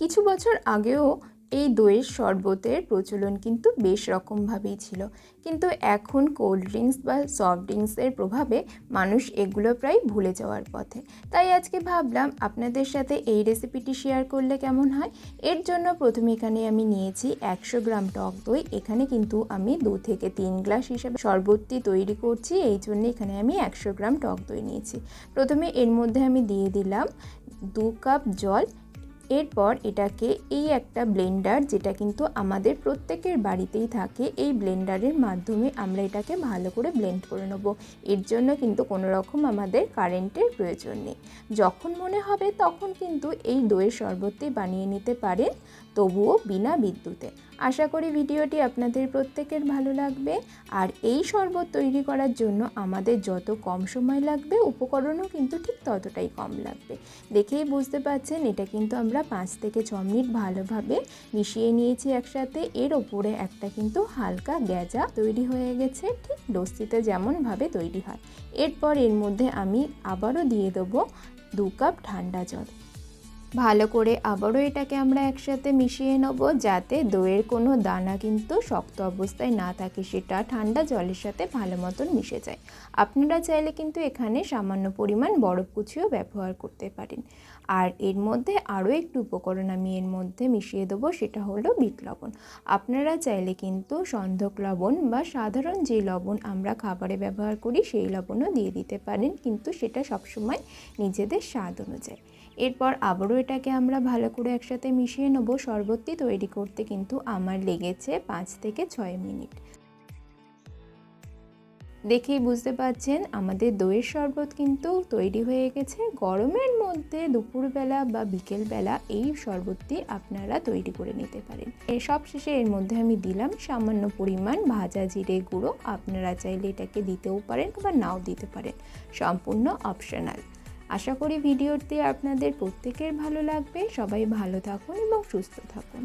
কিছু বছর আগেও এই দইয়ের শরবতের প্রচলন কিন্তু বেশ রকমভাবেই ছিল। কিন্তু এখন কোল্ড ড্রিঙ্কস বা সফট ড্রিঙ্কসের প্রভাবে মানুষ এগুলো প্রায় ভুলে যাওয়ার পথে। তাই আজকে ভাবলাম আপনাদের সাথে এই রেসিপিটি শেয়ার করলে কেমন হয়? এর জন্য প্রথমে এখানে আমি নিয়েছি একশো গ্রাম টক দই। এখানে কিন্তু আমি দু থেকে তিন গ্লাস হিসাবে শরবতটি তৈরি করছি। এই জন্য এখানে আমি একশো গ্রাম টক দই নিয়েছি। প্রথমে এর মধ্যে আমি দিয়ে দিলাম দু কাপ জল এরপর এটাকে এই একটা ব্লেন্ডার যেটা কিন্তু আমাদের প্রত্যেকের বাড়িতেই থাকে, এই ব্লেন্ডারের মাধ্যমে আমরা এটাকে ভালো করে ব্লেন্ড করে নেব। এর জন্য কিন্তু কোনো রকম আমাদের কারেন্টের প্রয়োজন নেই। যখন মনে হবে তখন কিন্তু এই দইয়ের শরবতটি বানিয়ে নিতে পারেন, তবুও বিনা বিদ্যুতে। আশা করি ভিডিওটি আপনাদের প্রত্যেকের ভালো লাগবে। আর এই শরবত তৈরি করার জন্য আমাদের যত কম সময় লাগবে, উপকরণও কিন্তু ঠিক ততটাই কম লাগবে। দেখেই বুঝতে পাচ্ছেন এটা কিন্তু আমরা পাঁচ থেকে ছ মিনিট ভালোভাবে মিশিয়ে নিয়েছি একসাথে। এর ওপরে একটা কিন্তু হালকা গ্যাজা তৈরি হয়ে গেছে, ঠিক লস্যিতে যেমনভাবে তৈরি হয়। এরপর এর মধ্যে আমি আবারও দিয়ে দেবো দু কাপ ঠান্ডা জল। ভালো করে আবারও এটাকে আমরা একসাথে মিশিয়ে নেব, যাতে দইয়ের কোনো দানা কিন্তু শক্ত অবস্থায় না থাকে, সেটা ঠান্ডা জলের সাথে ভালো মতন মিশে যায়। আপনারা চাইলে কিন্তু এখানে সামান্য পরিমাণ বরফ কুচিও ব্যবহার করতে পারেন। আর এর মধ্যে আরও একটু উপকরণ আমি এর মধ্যে মিশিয়ে দেবো, সেটা হলো বিট লবণ। আপনারা চাইলে কিন্তু সন্ধক লবণ বা সাধারণ যে লবণ আমরা খাবারে ব্যবহার করি, সেই লবণও দিয়ে দিতে পারেন, কিন্তু সেটা সবসময় নিজেদের স্বাদ অনুযায়ী। এরপর আবারও এটাকে আমরা ভালো করে একসাথে মিশিয়ে নেব। শরবতটি তৈরি করতে কিন্তু আমার লেগেছে পাঁচ থেকে ছয় মিনিট। দেখেই বুঝতে পাচ্ছেন আমাদের দইয়ের শরবত কিন্তু তৈরি হয়ে গেছে। গরমের মধ্যে দুপুরবেলা বা বিকেলবেলা এই শরবতটি আপনারা তৈরি করে নিতে পারেন। এর সব শেষে এর মধ্যে আমি দিলাম সামান্য পরিমাণ ভাজা জিরে গুঁড়ো। আপনারা চাইলে এটাকে দিতেও পারেন বা নাও দিতে পারেন। সম্পূর্ণ অপশনাল আশা করি ভিডিওটি আপনাদের প্রত্যেকের ভালো লাগবে। সবাই ভালো থাকুন এবং সুস্থ থাকুন।